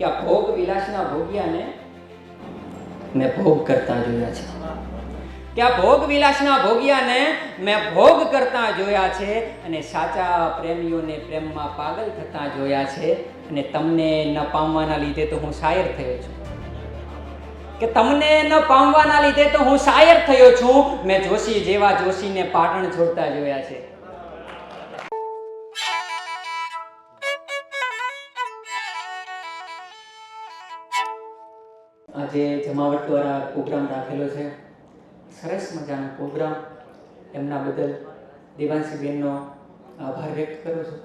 કે આ ભોગ વિલાસના ભોગિયાને મેં ભોગ કરતા જોયા છે. કે આ ભોગ વિલાસના ભોગિયાને મેં ભોગ કરતા જોયા છે અને સાચા પ્રેમીઓને પ્રેમમાં પાગલ થતા જોયા છે અને તમને ન પામવાના લીધે તો હું શાયર થયો છું. કે તમને ન પામવાના લીધે તો હું શાયર થયો છું. મેં જોશી જેવા જોશીને પાટણ છોડતા જોયા છે. આજે જમાવટવાળા પ્રોગ્રામ રાખેલો છે. સરસ મજાનો પ્રોગ્રામ. એમના બદલ દેવાંશીબેનનો આભાર વ્યક્ત કરું છું.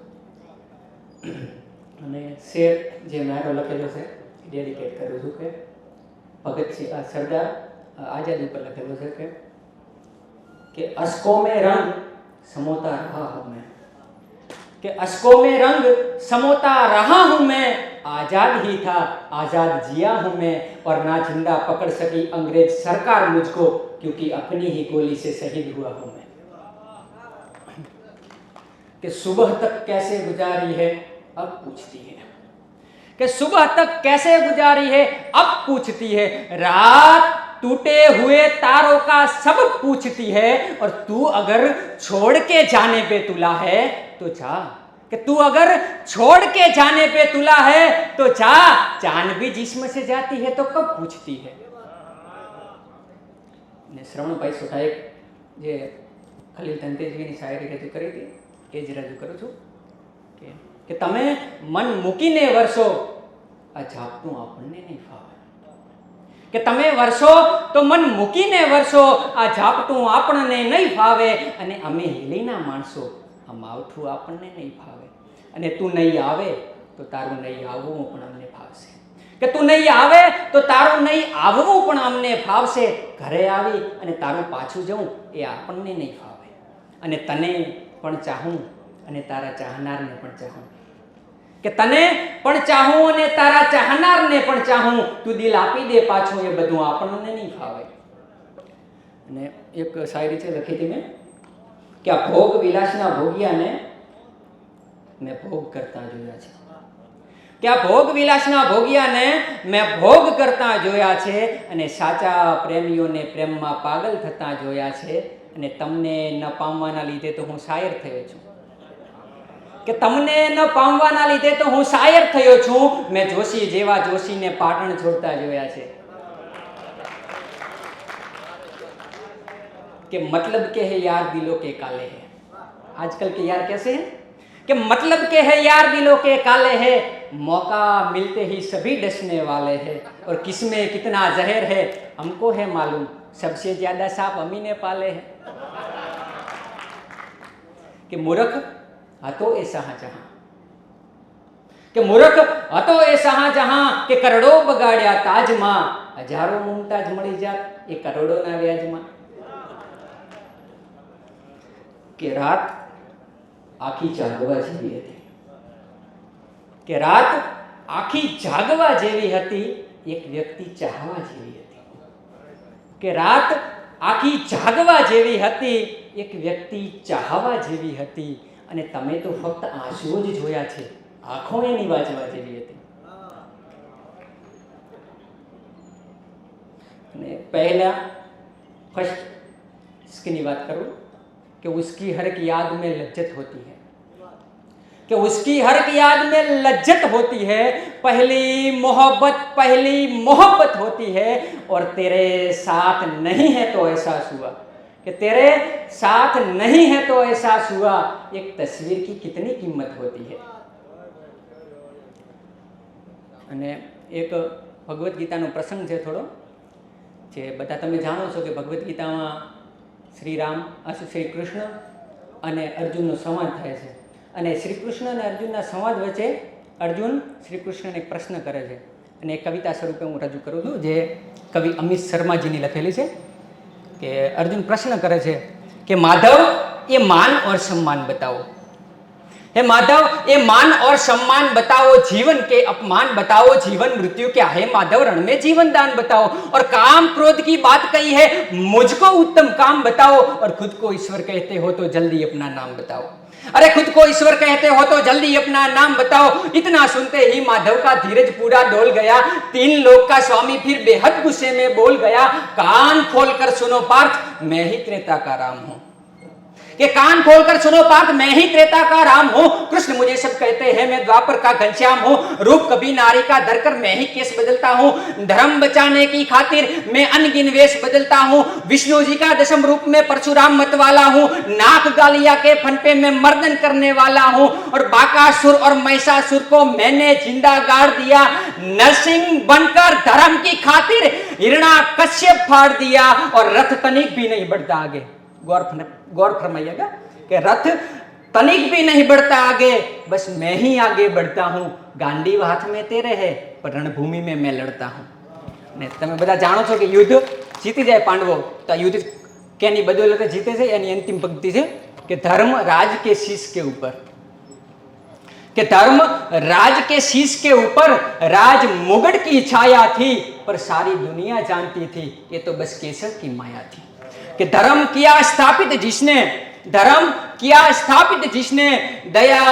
અને શેર જે મારો લખેલો છે ડેડિકેટ કરું છું કે ભગતસિંહ, આ સરદાર આઝાદી પર લખેલો છે કે કે અસકો મેં રંગ સમોતા રહા હું મેં. કે અસકો મેં રંગ સમોતા રહા હું મેં. आज़ाद ही था, आज़ाद जिया हूँ मैं, और ना ज़िंदा पकड़ सकी अंग्रेज़ सरकार मुझको, क्योंकि अपनी ही गोली से शहीद हुआ हूँ मैं। कि सुबह तक कैसे गुजारी है, अब पूछती है। कि सुबह तक कैसे गुजारी है, अब पूछती है। रात टूटे हुए तारों का सब पूछती है, और तू अगर छोड़ के जाने पे तुला है तो जा। कि तू अगर छोड़ के जाने पे तुला है तो जा जान भी जिस्म से जाती है तो कब पूछती है ને શ્રવણભાઈ સોઢાએ જે ખલીલ ધનતેજવીની શાયરી રજૂ કરી હતી એ જ રજૂ કરું છું કે કે તમે મન મૂકીને વરસો આ જાપતું આપણને નહીં ફાવે કે તમે વરસો તો મન મૂકીને વરસો આ ઝાપટું આપણને નહીં ફાવે અને અમે હેલીના માણસો માવઠું આપણને નહીં ફાવે. અને તું નહીં આવે તો તારું નહીં આવવું પણ અમને ફાવશે. કે તું નહીં આવે તો તારું નહીં આવવું પણ અમને ફાવશે. ઘરે આવી અને તારું પાછું જવું એ આપણને નહીં ફાવે. અને તને પણ ચાહું અને તારા ચાહનારને પણ ચાહું. કે તને પણ ચાહું અને તારા ચાહનારને પણ ચાહું. તું દિલ આપી દે પાછું, એ બધું આપણને નહીં ફાવે. અને એક શાયરી છે લખી હતી મેં. કે આ ભોગ વિલાસના ભોગિયાને મેં ભોગ કરતા જોયા છે. કે આ ભોગ વિલાસના ભોગિયાને મેં ભોગ કરતા જોયા છે અને સાચા પ્રેમીઓને પ્રેમમાં પાગલ થતા જોયા છે અને તમને ન પામવાના લીધે તો હું શાયર થયો છું. કે તમને ન પામવાના લીધે તો હું શાયર થયો છું. મેં જોશી જેવા જોશીને પાટણ છોડતા જોયા છે. कि मतलब के है यार दिलों के काले हैं आजकल के यार कैसे हैं कि मतलब के है यार दिलों के काले हैं मौका मिलते ही सभी डसने वाले हैं और किसमें कितना जहर है हमको है मालूम सबसे ज्यादा सांप अमी ने पाले हैं કે મૂર્ખ હતો એ શાહજહાં કે મૂર્ખ હતો એ શાહજહાં કે કરોડો બગાડ્યા તાજમાં હજારો મુમતાજ મળી જાત એ કરોડોના વ્યાજમાં કે રાત આખી જાગવા જેવી હતી. કે રાત આખી જાગવા જેવી હતી, એક વ્યક્તિ ચાહવા જેવી હતી. કે રાત આખી જાગવા જેવી હતી, એક વ્યક્તિ ચાહવા જેવી હતી. અને તમે તો ફક્ત આંસુઓ જ જોયા છે, આંખો એની વાંચવા જેવી હતી. અને પહેલા ફર્સ્ટ સ્કીની વાત કરું. कि उसकी हर एक याद में लज्जत होती है कि उसकी हर एक याद में लज्जत होती है पहली मोहब्बत पहली मोहब्बत होती है और तेरे साथ नहीं है तो एहसास हुआ कि तेरे साथ नहीं है तो एहसास हुआ एक तस्वीर की कितनी कीमत होती है અને એક ભગવદ્ ગીતાનો પ્રસંગ છે થોડો જે બધા તમે જાણો છો કે ભગવદ્ ગીતામાં શ્રી રામ શ્રી કૃષ્ણ અને અર્જુનનો સંવાદ થાય છે. અને શ્રી કૃષ્ણ અને અર્જુનના સંવાદ વચ્ચે અર્જુન શ્રી કૃષ્ણને પ્રશ્ન કરે છે. અને એક કવિતા સ્વરૂપે હું રજૂ કરું છું, જે કવિ અમિત શર્માજીની લખેલી છે, કે અર્જુન પ્રશ્ન કરે છે કે, માધવ, એ માન ઓર સન્માન બતાવો. हे माधव, ये मान और सम्मान बताओ, जीवन के अपमान बताओ, जीवन मृत्यु क्या है? माधव, रण में जीवन दान बताओ। और काम क्रोध की बात कही है, मुझको उत्तम काम बताओ। और खुद को ईश्वर कहते हो तो जल्दी अपना नाम बताओ। अरे खुद को ईश्वर कहते हो तो जल्दी अपना नाम बताओ। इतना सुनते ही माधव का धीरज पूरा डोल गया। तीन लोग का स्वामी फिर बेहद गुस्से में बोल गया, कान खोलकर सुनो पार्थ, मैं ही त्रेता का राम हूँ। कि कान खोलकर सुनो पार्थ, मैं ही त्रेता का राम हूँ। कृष्ण मुझे सब कहते हैं, मैं द्वापर का घनश्याम हूँ। रूप कभी नारी का धरकर मैं ही केस बदलता हूँ। धर्म बचाने की खातिर मैं अनगिन वेश बदलता हूँ। विष्णु जी का दशम रूप में परशुराम मत वाला हूँ। नाक गालिया के फन पे मैं मर्दन करने वाला हूँ। और बाकासुर और महिषासुर को मैंने ज़िंदा गाड़ दिया। नरसिंह बनकर धर्म की खातिर, हिरणा कश्यप फाड़ दिया। और रथ तनिक भी नहीं बढ़ता आगे। गौर फर- गौर फरमाइएगा कि रथ तनिक भी नहीं बढ़ता आगे बस मैं ही आगे बढ़ता हूँ गांडी हाथ में तेरे है पर रणभूमि में मैं लड़ता हूँ ને તમે બધા જાણો છો કે યુદ્ધ જીતી જાય પાંડવો તો આ યુદ્ધ કેની બદોલતે જીતે છે એની અંતિમ પંક્તિ છે કે ધર્મ રાજ કે શીશ કે ઉપર कि धर्म राज के शीश के ऊपर राज मुगट की छाया थी पर सारी दुनिया जानती थी ये तो बस केसर की माया थी कि धर्म किया स्थापित जिसने धर्म किया स्थापित जिसने दया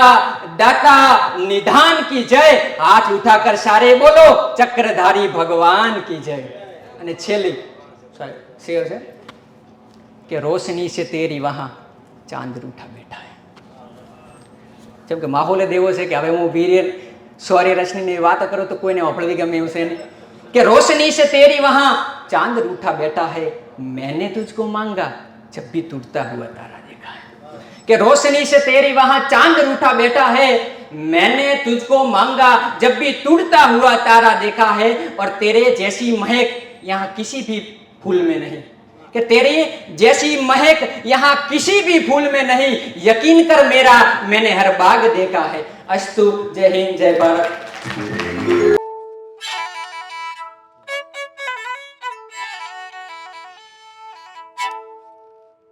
दाता निधान की जय हाथ उठाकर सारे बोलो चक्रधारी भगवान की जय અને છેલ્લી sorry, શેર છે કે રોશની છે તેરી વહાં ચાંદ રૂઠા બેઠા હે જેમ કે માહોલ જ એવો છે કે હવે હું વીર્ય સૌર્ય રશ્મિની વાત કરું તો કોઈને ઓફળવી ગમે એવું છે નહીં કે રોશની से तेरी वहां चांद रूठा बैठा है मैंने तुझको मांगा, जब भी टूटता हुआ तारा देखा है। कि रोशनी से तेरी वहाँ चाँद रूठा बैठा है, मैंने तुझको मांगा, जब भी टूटता हुआ तारा देखा है, और तेरे जैसी महक यहाँ किसी भी फूल में नहीं। कि तेरी जैसी महक यहाँ किसी भी फूल में नहीं। यकीन कर मेरा, मैंने हर बाग देखा है। अस्तु, जय हिंद, जय भारत।